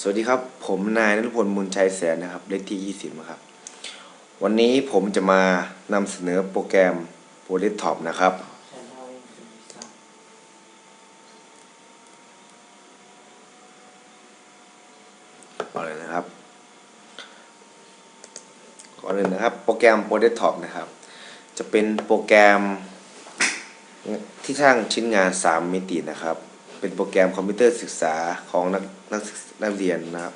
สวัสดีครับ ผมนายนฤพลมูลชัยแสนนะครับเลขที่ 20นะครับ วันนี้ผมจะมานำเสนอโปรแกรม p o l i t o p นะครับ ก่อนเลยนะครับ ก่อนเลยนะครับโปรแกรม p o l i t o p นะครับ จะเป็นโปรแกรมที่สร้างชิ้นงาน 3 มิตินะครับ เป็นโปรแกรมคอมพิวเตอร์ศึกษาของนักนักนักเรียนนะครับ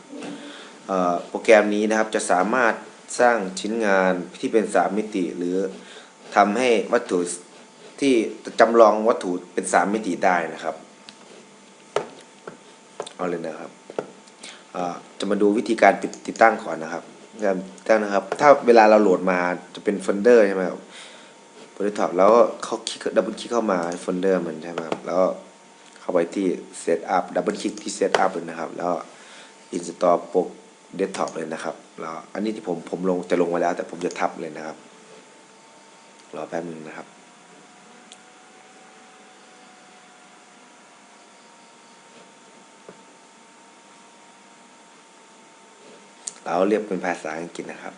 โปรแกรมนี้นะครับจะสามารถสร้างชิ้นงานที่เป็น3มิติ หรือทำให้วัตถุที่จำลองวัตถุเป็น3มิติได้นะครับเอาเลยนะครับจะมาดูวิธีการติดตั้งก่อนนะครับการติดตั้งนะครับ ถ้าเวลาเราโหลดมาจะเป็นโฟลเดอร์ใช่ไหมครับโปรท็อปแล้วเขาคลิกดับเบิลคลิกเข้ามาโฟลเดอร์มันใช่ไหมครับแล้ว เข้าไปที่ Setup ดับเบิลคลิกที่ Setup เลยนะครับ แล้ว Install โปรเดสก์ท็อปเลยนะครับแล้วอันนี้ที่ผมผมลงจะลงไว้แล้ว แต่ผมจะทับเลยนะครับ รอแป๊บนึงนะครับเราเรียกเป็นภาษาอังกฤษนะครับ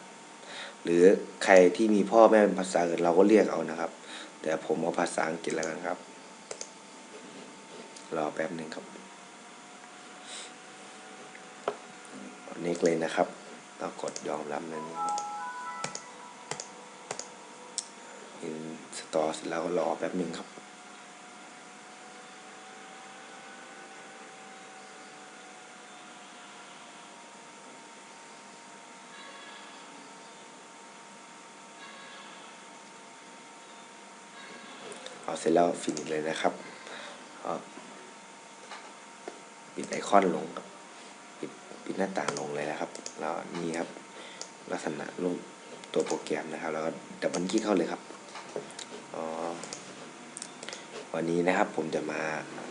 หรือใครที่มีพ่อแม่เป็นภาษาอื่นเราก็เรียกเอานะครับ แต่ผมเอาภาษาอังกฤษแล้วกันครับ รอแป๊บหนึ่งครับนนี้เลยนะครับเรากดยอมรับนั่นนี่อินสตอร์เสร็จแล้วรอแป๊บหนึ่งครับเอาเสร็จแล้วฟินิชเลยนะครับเอ ปิดไอคอนลงครับปิดปิดหน้าต่างลงเลยนะครับแล้วนี่ครับ ลักษณะรูปตัวโปรแกรมนะครับ แล้วก็ดับเบิลคลิกเข้าเลยครับอ๋อวันนี้นะครับผมจะมา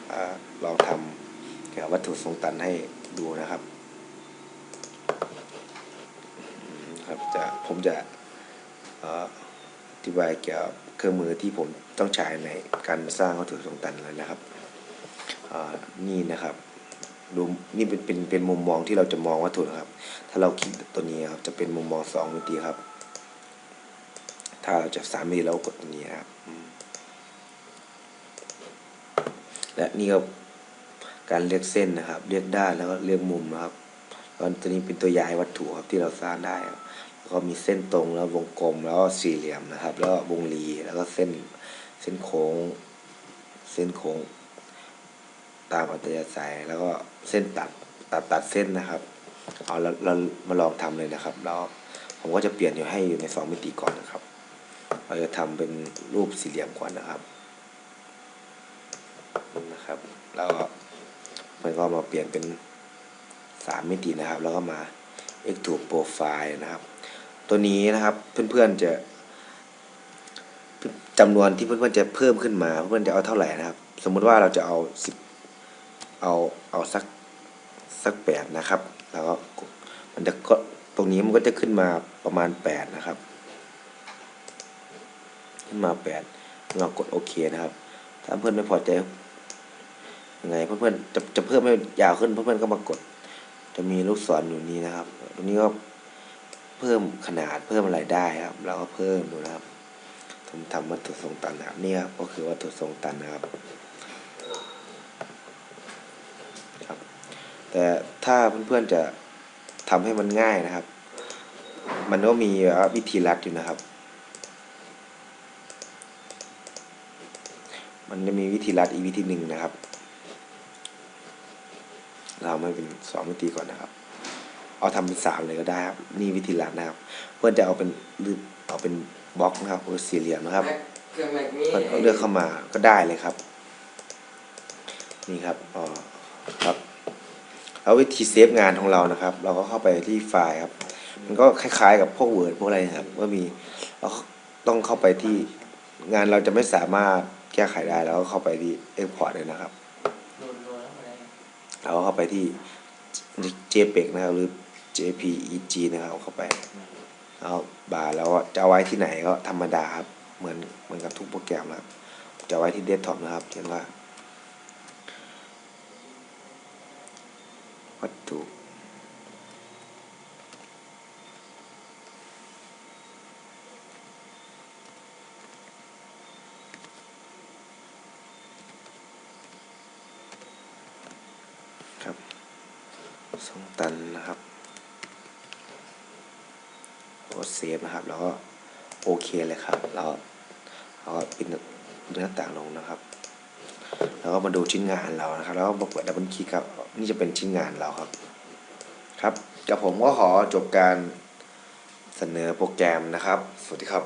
เอลองทำเกี่ยวกับวัตถุทรงตันให้ดูนะครับครับจะผมจะเอ่ออธิบายเกี่ยวกับเครื่องมือที่ผมต้องใช้ในการสร้างวัตถุทรงตันเลยนะครับอ่านี่นะครับ ดูนี่เป็นเป็นเป็นมุมมองที่เราจะมองวัตถุนะครับ ถ้าเราคลิกตัวนี้ครับจะเป็นมุมมองสองมิติครับ ถ้าเราจะสามมิติเรากดตัวนี้ครับ และนี่ครับการเลือกเส้นนะครับ เลือกด้านแล้วก็เลือกมุมนะครับตอนตัวนี้เป็นตัวย้ายวัตถุครับที่เราสร้างได้ครับแล้วก็มีเส้นตรงแล้ววงกลมแล้วสี่เหลี่ยมนะครับ แล้ววงรีแล้วก็เส้นเส้นโค้ง เส้นโค้ง ตามอัตยาศัยแล้วก็เส้นตัดตัดตัดเส้นนะครับ เอาเราเรามาลองทำเลยนะครับ แล้วผมก็จะเปลี่ยนอยู่ให้อยู่ในสองมิติก่อนนะครับ เราจะทำเป็นรูปสี่เหลี่ยมก่อนนะครับนะครับ แล้วมันก็มาเปลี่ยนเป็นสามมิตินะครับ แล้วก็มา extrude profile นะครับ ตัวนี้นะครับเพื่อนๆจะจำนวนที่เพื่อนๆจะเพิ่มขึ้นมา เพื่อนๆจะเอาเท่าไหร่นะครับ สมมุติว่าเราจะเอาสิบ เอาเอาสักสักแปดนะครับ แล้วก็มันจะก็ตรงนี้มันก็จะขึ้นมาประมาณแปดนะครับ ขึ้นมาแปดเรากดโอเคนะครับ ถ้าเพื่อนไม่พอใจยังไงเพื่อนๆจะจะเพิ่มให้ยาวขึ้นเพื่อนๆก็มากด จะมีลูกศรอยู่นี้นะครับ ตรงนี้ก็เพิ่มขนาดเพิ่มอะไรได้ครับ เราก็เพิ่มดูนะครับผมทำวัตถุทรงตันนะครับนี่ครับก็คือวัตถุทรงตันนะครับ แต่ถ้าเพื่อนๆจะทำให้มันง่ายนะครับ มันก็มีวิธีลัดอยู่นะครับ มันจะมีวิธีลัดอีกวิธีหนึ่งนะครับ เราไม่เป็นสองมิติก่อนนะครับ เอาทำเป็นสามเลยก็ได้ครับนี่วิธีลัดนะครับ เพื่อนจะเอาเป็นรูปเอาเป็นบล็อกนะครับหรือสี่เหลี่ยมนะครับเครื่องแบบนี้เพื่อนเอาเลือกเข้ามาก็ได้เลยครับ นี่ครับอ๋อครับ แล้ววิธีเซฟงานของเรานะครับ เราก็เข้าไปที่ไฟล์ครับ มันก็คล้ายๆกับพวก Word พวกอะไรนะครับ ก็มีเราต้องเข้าไปที่งานเราจะไม่สามารถแก้ไขได้แล้วก็เข้าไปที่ Export เลยนะครับโดนโดนแล้วอะไรเราเข้าไปที่ JPEG นะครับ หรือ JPEG นะครับเอาเข้าไปแล้วบาร์แล้วจะเอาไว้ที่ไหนก็ธรรมดาครับเหมือนเหมือนกับทุกโปรแกรมนะครับจะเอาไว้ที่เดสก์ท็อปนะครับเช่นว่า วัตถุ ครับสองตันนะครับกดเซฟนะครับ แล้วก็โอเคเลยครับ แล้วเราก็ปิดเนื้อต่างลงนะครับ แล้วก็มาดูชิ้นงานเรานะครับ แล้วก็มาเปิดดับเบิลคลิกครับ นี่จะเป็นชิ้นงานเราครับ ครับกับผมก็ขอจบการเสนอโปรแกรมนะครับ สวัสดีครับ